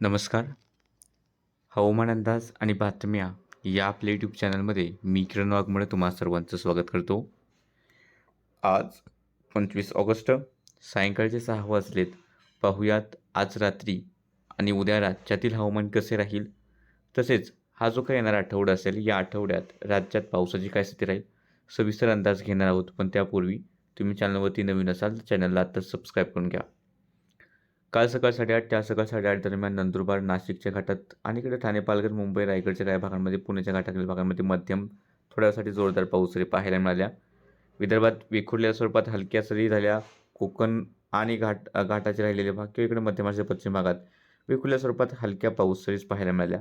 नमस्कार. हवामान अंदाज आणि बातम्या या आपल्या यूट्यूब चॅनलमध्ये मी किरण वाघमळे तुम्हा सर्वांचं स्वागत करतो. आज पंचवीस ऑगस्ट सायंकाळचे सहा वाजलेत. पाहूयात आज रात्री आणि उद्या राज्यातील हवामान कसे राहील? तसेच हा जो काही येणारा आठवडा असेल या आठवड्यात राज्यात पावसाची काय स्थिती राहील? सविस्तर अंदाज घेणार आहोत पण त्यापूर्वी तुम्ही चॅनलवरती नवीन असाल तर चॅनलला आत्ताच सबस्क्राईब करून घ्या. काल सकाळ साडेआठ त्या सकाळ साडेआठ दरम्यान नंदुरबार नाशिकच्या घाटात आणि इकडे ठाणे पालघर मुंबई रायगडच्या काही भागांमध्ये पुण्याच्या घाटातील भागांमध्ये मध्यम थोड्यासाठी जोरदार पाऊस सरी पाहायला मिळाल्या विदर्भात विखुरल्या स्वरूपात हलक्या सरी झाल्या. कोकण आणि घाट घाटाचे राहिलेले भाग किंवा इकडे मध्य महाराष्ट्राच्या पश्चिम भागात विखुरल्या स्वरूपात हलक्या पाऊस सरीच पाहायला मिळाल्या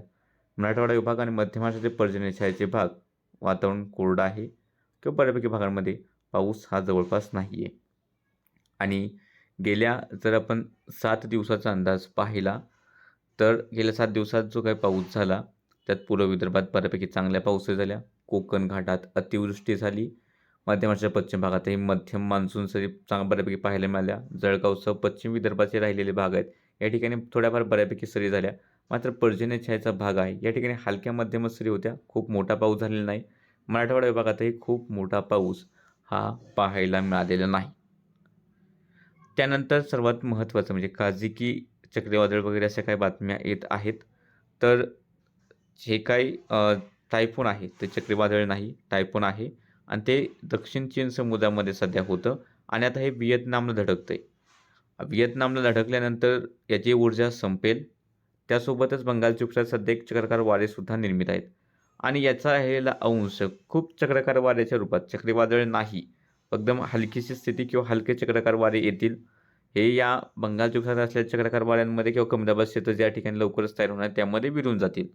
मराठवाडा विभाग आणि मध्य महाराष्ट्राचे पर्जन्य भाग वातावरण कोरडं आहे किंवा बऱ्यापैकी भागांमध्ये पाऊस हा जवळपास नाही आहे आणि गेल्या जर आपण सात दिवसाचा अंदाज पाहिला तर गेल्या सात दिवसात जो काही पाऊस झाला त्यात पूर्व विदर्भात बऱ्यापैकी चांगल्या पाऊस झाल्या. कोकण घाटात अतिवृष्टी झाली. मध्य महाराष्ट्राच्या पश्चिम भागातही मध्यम मान्सून सरी चांग बऱ्यापैकी पाहायला मिळाल्या. जळगावसह पश्चिम विदर्भाचे राहिलेले भाग आहेत या ठिकाणी थोड्याफार बऱ्यापैकी सरी झाल्या. मात्र पर्जन्य छायाचा भाग आहे. या ठिकाणी हलक्या मध्यमच सरी होत्या. खूप मोठा पाऊस झालेला नाही. मराठवाडा विभागातही खूप मोठा पाऊस हा पाहायला मिळालेला नाही. त्यानंतर सर्वात महत्त्वाचं म्हणजे काजिकी चक्रीवादळ वगैरे अशा काही बातम्या येत आहेत. तर जे काही टायफोन आहे. ते चक्रीवादळ नाही टायफोन आहे. आणि ते दक्षिण चीन समुद्रामध्ये सध्या होतं. आणि आता हे व्हिएतनामला धडकतं आहे व्हिएतनामला धडकल्यानंतर याची ऊर्जा संपेल. त्यासोबतच बंगालच्या उपसात सध्या एक चक्रकार वारेसुद्धा निर्मित आहेत. आणि याचा राहिलेला अंश. खूप चक्रकार वाऱ्याच्या रूपात. चक्रीवादळ नाही. एकदम हलकीशी स्थिती किंवा हलके चक्रकार वारे येतील. हे या बंगालच्या उपसागरात असलेल्या चक्रकार वाऱ्यांमध्ये किंवा कमदाबाद क्षेत्र ज्या ठिकाणी लवकरच तयार होणार त्यामध्ये विरून जातील.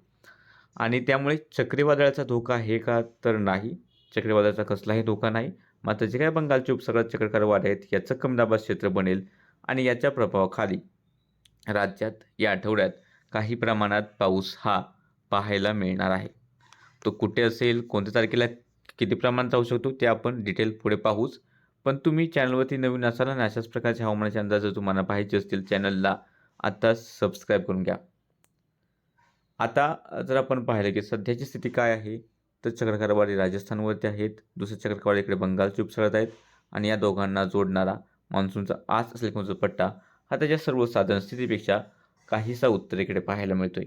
आणि त्यामुळे चक्रीवादळाचा धोका आहे का तर नाही चक्रीवादळाचा कसलाही धोका नाही. मात्र जे काय बंगालच्या उपसागरात चक्रकार वारे आहेत याचं कमदाबाद क्षेत्र बनेल आणि याच्या प्रभावाखाली राज्यात या आठवड्यात काही प्रमाणात पाऊस हा पाहायला मिळणार आहे. तो कुठे असेल कोणत्या तारखेला किती प्रमाणात राहू शकतो ते आपण डिटेल पुढे पाहूच. पण तुम्ही चॅनलवरती नवीन असाल आणि अशाच प्रकारचे हवामानाचे अंदाज जर तुम्हाला पाहिजे असतील चॅनलला आत्ताच सबस्क्राईब करून घ्या. आता जर आपण पाहिलं की सध्याची स्थिती काय आहे तर चक्रकारवाडी राजस्थानवरती आहेत दुसरे चक्रकारवाडी इकडे बंगालच्या उपसागरात आहेत आणि या दोघांना जोडणारा मान्सूनचा आज असलेला कोणचा पट्टा हा त्याच्या सर्वसाधारण स्थितीपेक्षा काहीसा उत्तरेकडे पाहायला मिळतोय.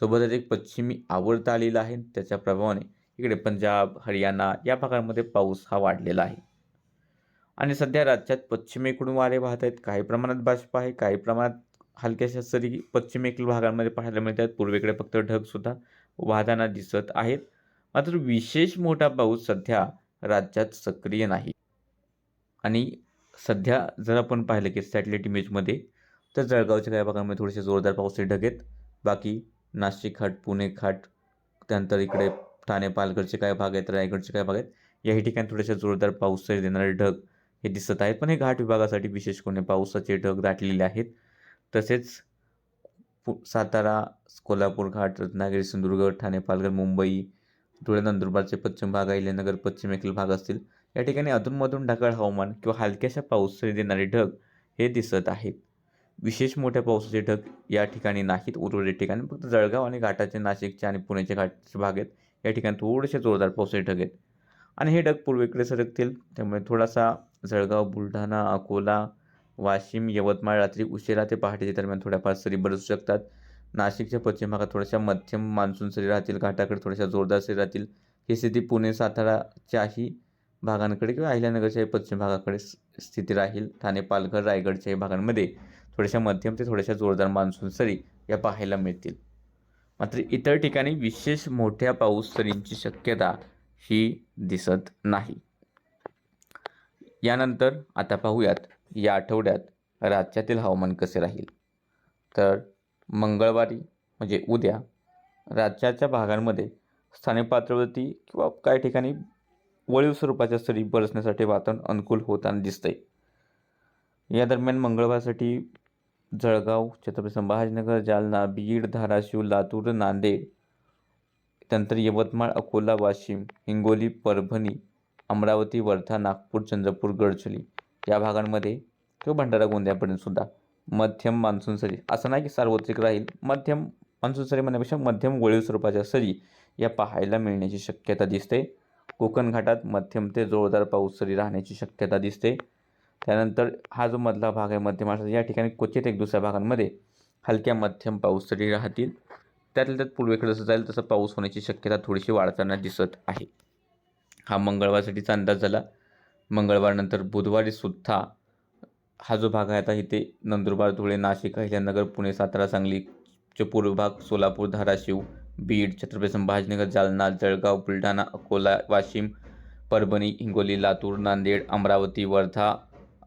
सोबतच एक पश्चिमी आवर्त आलेला आहे त्याच्या प्रभावाने इकडे पंजाब हरियाणा या भागांमध्ये पाऊस हा वाढलेला आहे. आणि सध्या राज्यात पश्चिमेकडून वारे वाहत आहेत. काही प्रमाणात बाष्प आहे काही प्रमाणात हलक्याशा सरी पश्चिमेकडील भागांमध्ये पाहायला मिळतात. पूर्वेकडे फक्त ढगसुद्धा वाहताना दिसत आहेत. मात्र विशेष मोठा पाऊस सध्या राज्यात सक्रिय नाही. आणि सध्या जर आपण पाहिलं की सॅटेलाईट इमेजमध्ये तर जळगावच्या काही भागांमध्ये थोडेसे जोरदार पावसाचे ढग आहेत. बाकी नाशिक घाट पुणे घाट त्यानंतर इकडे ठाणे पालघरचे काही भाग आहेत रायगडचे काही भाग आहेत. याही ठिकाणी थोडेसे जोरदार पाऊस देणारे ढग हे दिसत आहेत. पण हे घाट विभागासाठी विशेष कोणी पावसाचे ढग दाटलेले आहेत. तसेच पु सातारा कोल्हापूर घाट रत्नागिरी सिंधुदुर्ग ठाणे पालघर मुंबई धुळे नंदुरबारचे पश्चिम भाग अहिल्यानगर पश्चिमेकडील भाग असतील. या ठिकाणी अधूनमधून ढगाळ हवामान किंवा हलक्याशा पावसाने देणारे ढग हे दिसत आहेत. विशेष मोठ्या पावसाचे ढग या ठिकाणी नाहीत. उर्वरित ठिकाणी फक्त जळगाव आणि घाटाचे नाशिकचे आणि पुण्याचे घाटचे भाग आहेत. या ठिकाणी थोडेसे जोरदार पावसाचे ढग आहेत. आणि हे ढग पूर्वेकडे सरकतील. त्यामुळे थोडासा जळगाव बुलढाणा अकोला वाशिम यवतमाळ रात्री उशिरा ते पहाटेच्या दरम्यान थोड्याफार सरी बरसू शकतात. नाशिकच्या पश्चिम भागात थोड्याशा मध्यम मान्सून सरी राहतील. घाटाकडे थोड्याशा जोरदार सरी राहतील. ही स्थिती पुणे साताराच्याही भागांकडे किंवा अहिल्यानगरच्याही पश्चिम भागाकडे स्थिती राहील. ठाणे पालघर रायगडच्याही भागांमध्ये थोड्याशा मध्यम ते थोड्याशा जोरदार मान्सून सरी या पाहायला मिळतील. मात्र इतर ठिकाणी विशेष मोठ्या पाऊस सरींची शक्यता ही दिसत नाही. यानंतर आता पाहूयात या आठवड्यात राज्यातील हवामान कसे राहील? तर मंगळवारी म्हणजे उद्या राज्याच्या भागांमध्ये स्थानिक पातळीवरती किंवा काही ठिकाणी वळीव स्वरूपाच्या सरी बरसण्यासाठी वातावरण अनुकूल होताना दिसतंय. या दरम्यान मंगळवारसाठी जळगाव छत्रपती संभाजीनगर जालना बीड धाराशिव लातूर नांदेड त्यानंतर यवतमाळ अकोला वाशिम हिंगोली परभणी अमरावती वर्धा नागपूर चंद्रपूर गडचिरोली या भागांमध्ये किंवा भंडारा गोंदियापर्यंत सुद्धा मध्यम मान्सून सरी. असं नाही की सार्वत्रिक राहील. मध्यम मान्सून सरी म्हणण्यापेक्षा मध्यम वळीव स्वरूपाच्या सरी या पाहायला मिळण्याची शक्यता दिसते. कोकण घाटात मध्यम ते जोरदार पाऊस सरी राहण्याची शक्यता दिसते. त्यानंतर हा जो मधला भाग आहे मध्य महाराष्ट्र या ठिकाणी क्वचित एक दुसऱ्या भागांमध्ये हलक्या मध्यम पाऊस तरी राहतील. त्यातल्या त्यात पूर्वेकडे जसं जाईल तसं पाऊस होण्याची शक्यता थोडीशी वाढताना दिसत आहे. हा मंगळवारसाठीचा अंदाज झाला. मंगळवारनंतर बुधवारी सुद्धा हा जो भाग आहे आता इथे नंदुरबार धुळे नाशिक अहिल्यानगर पुणे सातारा सांगलीचे पूर्व भाग सोलापूर धाराशिव बीड छत्रपती संभाजीनगर जालना जळगाव बुलढाणा अकोला वाशिम परभणी हिंगोली लातूर नांदेड अमरावती वर्धा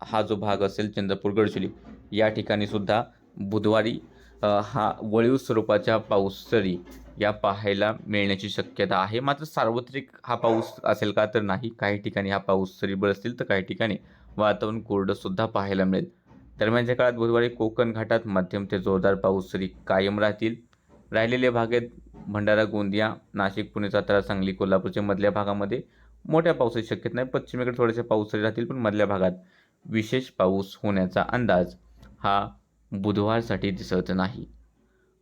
हा जो भाग असेल चंद्रपूर गडचिरोली या ठिकाणी सुद्धा बुधवारी हा वळीव स्वरूपाच्या पाऊस सरी या पाहायला मिळण्याची शक्यता आहे. मात्र सार्वत्रिक हा पाऊस असेल का तर नाही. काही ठिकाणी हा पाऊस सरी बरसतील तर काही ठिकाणी वातावरण कोरडंसुद्धा पाहायला मिळेल. दरम्यानच्या काळात बुधवारी कोकण घाटात मध्यम ते जोरदार पाऊस सरी कायम राहतील. राहिलेल्या भागात भंडारा गोंदिया नाशिक पुणे सातारा सांगली कोल्हापूरच्या मधल्या भागामध्ये मोठ्या पावसाची शक्यता नाही. पश्चिमेकडे थोडेसे पाऊस सरी राहतील पण मधल्या भागात विशेष पाऊस होण्याचा अंदाज हा बुधवारसाठी दिसत नाही.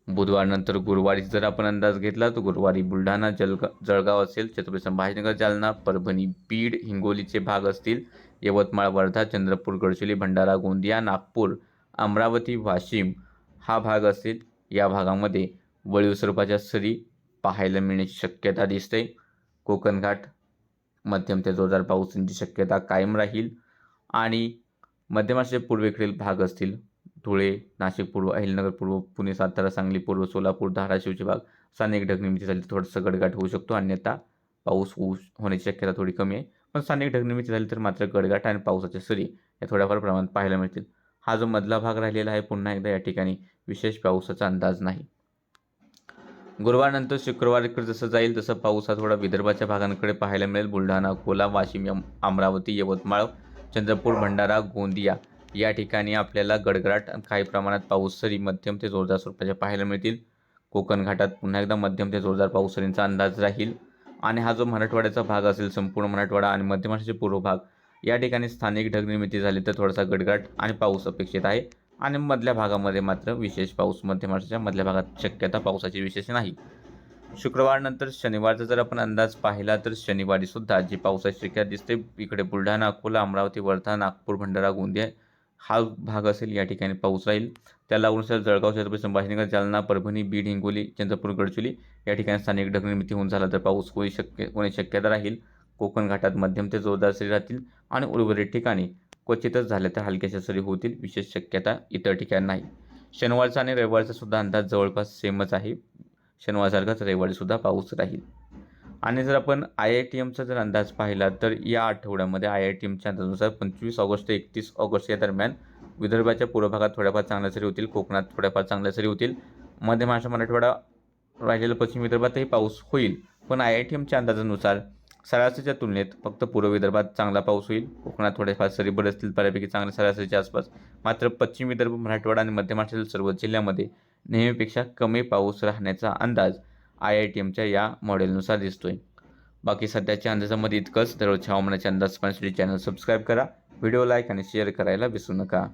बुधवारनंतर गुरुवारी जर आपण अंदाज घेतला तर गुरुवारी बुलढाणा जलगा जळगाव असेल छत्रपती संभाजीनगर जालना परभणी बीड हिंगोलीचे भाग असतील यवतमाळ वर्धा चंद्रपूर गडचिरोली भंडारा गोंदिया नागपूर अमरावती वाशिम हा भाग असेल. या भागामध्ये वळीव स्वरूपाच्या सरी पाहायला मिळण्याची शक्यता दिसते. कोकण घाट मध्यम ते जोरदार पावसाची शक्यता कायम राहील. आणि मध्य पूर्वेकडील भाग असतील धुळे नाशिक पूर्व अहिलनगर पूर्व पुणे सातारा सांगली पूर्व सोलापूर धाराशिवचे भाग स्थानिक ढगनिर्मिती झाली तर थोडंसं गडगाट होऊ शकतो. अन्यथा पाऊस ऊस होण्याची शक्यता थोडी कमी आहे. पण स्थानिक ढगनिर्मिती झाली तर मात्र गडगाट आणि पावसाच्या सरी या थोड्याफार प्रमाणात पाहायला मिळतील. हा जो मधला भाग राहिलेला आहे पुन्हा एकदा या ठिकाणी विशेष पावसाचा अंदाज नाही. गुरुवारनंतर शुक्रवारकडे जसं जाईल तसं पाऊस हा थोडा विदर्भाच्या भागांकडे पाहायला मिळेल. बुलढाणा अकोला वाशिम यम- अमरावती यवतमाळ चंद्रपूर भंडारा गोंदिया या ठिकाणी आपल्याला गडगडाट आणि काही प्रमाणात पाऊस सरी मध्यम ते जोरदार स्वरूपाच्या पाहायला मिळतील. कोकण घाटात पुन्हा एकदा मध्यम ते जोरदार पाऊस सरींचा अंदाज राहील. आणि हा जो मराठवाड्याचा भाग असेल संपूर्ण मराठवाडा आणि मध्य महाराष्ट्राचे पूर्व भाग या ठिकाणी स्थानिक ढगनिर्मिती झाली तर थोडासा गडगडाट आणि पाऊस अपेक्षित आहे. आणि मधल्या भागामध्ये मात्र विशेष पाऊस मध्य महाराष्ट्राच्या मधल्या भागात शक्यता पावसाची विशेष नाही. शुक्रवारनंतर शनिवारचा जर आपण अंदाज पाहिला तर शनिवारी सुद्धा जी पावसाची शक्यता दिसते इकडे बुलढाणा अकोला अमरावती वर्धा नागपूर भंडारा गोंदिया हा भाग असेल या ठिकाणी पाऊस राहील. त्याला लागूनुसार जळगाव छत्रपती संभाजीनगर जालना परभणी बीड हिंगोली चंद्रपूर गडचिरोली या ठिकाणी स्थानिक ढगनिर्मिती होऊन झाला तर पाऊस होई शक्य होण्याची शक्यता राहील. कोकण घाटात मध्यम ते जोरदार सरी राहतील आणि उर्वरित ठिकाणी क्वचितच झाल्या तर हलक्याशा सरी होतील विशेष शक्यता इतर ठिकाणी नाही. शनिवारचा आणि रविवारचा सुद्धा अंदाज जवळपास सेमच आहे. शनिवारसारखाच रविवारीसुद्धा पाऊस राहील. आणि जर आपण आय आय टी एमचा जर अंदाज पाहिला तर या आठवड्यामध्ये आय आय टी एमच्या अंदाजानुसार पंचवीस ऑगस्ट ते एकतीस ऑगस्ट या दरम्यान विदर्भाच्या पूर्व भागात थोड्याफार चांगल्या सरी होतील कोकणात थोड्याफार चांगल्या सरी होतील. मध्य महाराष्ट्र मराठवाडा राहिलेला पश्चिम विदर्भातही पाऊस होईल. पण आय आय टी एमच्या अंदाजानुसार सरासरीच्या तुलनेत फक्त पूर्व विदर्भात चांगला पाऊस होईल. कोकणात थोडेफार सरी बरसतील बऱ्यापैकी चांगल्या सरासरीच्या आसपास. मात्र पश्चिम विदर्भ मराठवाडा आणि मध्य महाराष्ट्रातील सर्व जिल्ह्यामध्ये नेहमीपेक्षा कमी पाऊस राहण्याचा अंदाज आय आय टी एमच्या या मॉडेलनुसार दिसतोय. बाकी सध्याच्या अंदाजामध्ये इतकंच. दररोजच्या हवामानाच्या अंदाज पाहण्यासाठी चॅनल सबस्क्राईब करा. व्हिडिओ लाईक आणि शेअर करायला विसरू नका.